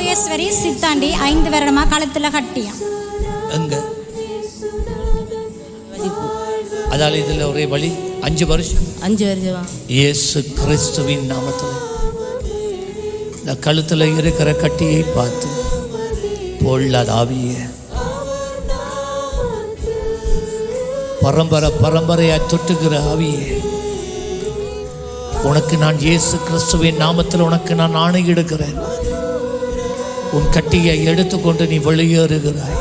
லோகேஸ்வரி சித்தாண்டி ஐந்து வருடமா கழுத்துல கட்டியம் எங்க? அதால இதுல ஒரே வழி அஞ்சு வருஷம். அஞ்சு வருஷமா? இயேசு கிறிஸ்துவின் நாமத்தில். இந்த கழுத்துல இருக்கிற கட்டியை பார்த்து பொல்லாத ஆவிய. பரம்பரை பரம்பரையா தொட்டுகிற ஆவியே. உனக்கு நான் இயேசு கிறிஸ்துவின் நாமத்தில் உனக்கு நான் ஆணையிடுகிறேன். உன் கட்டியை எடுத்துக்கொண்டு நீ வெளியேறுகிறாய்.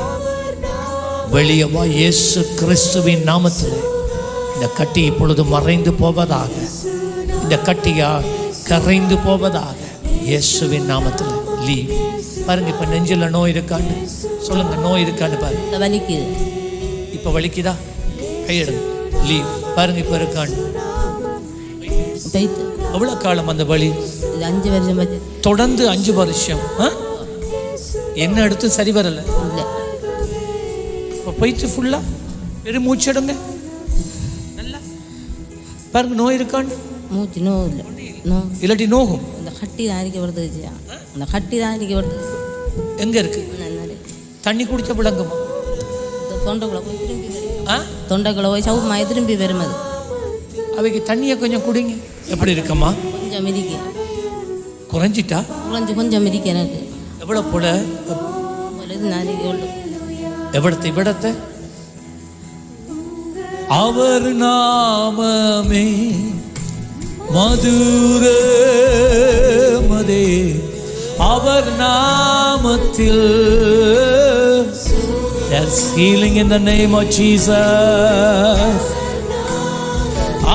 வெளியே வா இயேசு கிறிஸ்துவின் நாமத்தில். இந்த கட்டி இப்பொழுது மறைந்து போவதாக. இந்த கட்டியா கரைந்து போவதாக இயேசுவின் நாமத்தில். லீவ் பாருங்க இப்ப நெஞ்சில் நோய் இருக்கான்னு. சொல்லுங்க நோய் இருக்கான்னு பாருங்க. வலிக்குது இப்ப வலிக்குதா? கையெடுங்க லீவ் பாருங்க இப்ப இருக்கான்னு. எவ்வளவு காலம் அந்த வலி? இது அஞ்சு வருஷம் தொடர்ந்து அஞ்சு வருஷம். ஆ? என்ன எடுத்து சரி வரல. இப்போ போயிட்டு ஃபுல்லா வெறும் மூச்செடுங்க நல்லா. பாருங்க நோய் இருக்கான்னு. மூச்சு நோ இல்லை. நோ. இல்லாட்டி நோகும். இந்த கட்டி தான் அரிக்கப்படுது அந்த கட்டி தான் அரிக்கப்படுது எங்க இருக்கு? தண்ணி குடிச்ச விளங்குமா தொண்டைக்குள்ள போய் திரும்பி ஆ? தொண்டைக்குள்ள போய் சவுமாய் திரும்பி வரும் அது. அவைக்கு தண்ணியை கொஞ்சம் குடிங்க. எப்படி இருக்கம்மா கொஞ்சம் மிதிக்க. குறைஞ்சிட்டா? குறைஞ்சி கொஞ்சம் மிதிக்க எனக்கு. எவ்வளோ போல எவ்வளத்தை இவ்விடத்தை அவர் நாமமே மதுரமதே அவர் நாமத்தில். There's healing in the name of Jesus.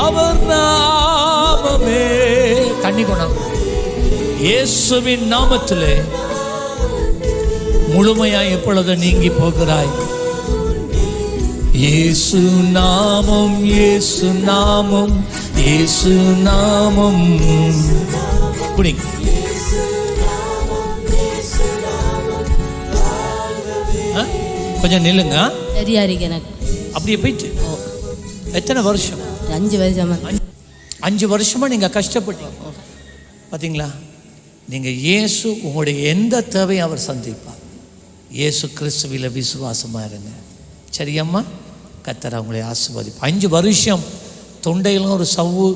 அவர் நாமமே. தண்ணி கொண்டாங்க இயேசுவின் நாமத்திலே முழுமையாய் எப்பொழுது நீங்கி போகிறாய். இயேசு நாமம் இயேசு நாமம் இயேசு நாமம். ஆ? கொஞ்சம் நில்லுங்க. சரியா இருக்கு எனக்கு. அப்படியே போயிட்டு. எத்தனை வருஷம்? அஞ்சு வருஷமா? அஞ்சு- அஞ்சு வருஷமா நீங்க கஷ்டப்பட்டீங்க. பாத்தீங்களா? நீங்க இயேசு உங்களுடைய எந்த தேவையும் அவர் சந்திப்பார். இயேசு கிறிஸ்துவில விசுவாசமாக இருங்க. சரியம்மா? கத்தர் அவங்களை ஆசிர்வதிப்பு அஞ்சு வருஷம் தொண்டையிலும் ஒரு சவ்வு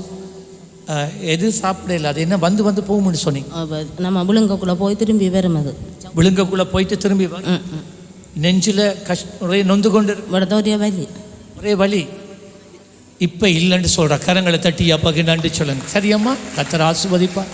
எது சாப்பிடல அது என்ன வந்து வந்து போகும்னு சொன்னீங்க? நம்ம விழுங்கக்குள்ளே போய் திரும்பி வரும் அது. விழுங்கக்குள்ளே போயிட்டு திரும்பி வரும் நெஞ்சில் கஷ் ஒரே நொந்து கொண்டு ஒரே வலி. ஒரே வலி. இப்போ இல்லைன்னு சொல்கிற கரங்களை தட்டி அப்பாக்கு நன்றி சொல்லுங்க. சரியம்மா? கத்தரை ஆசிர்வதிப்பா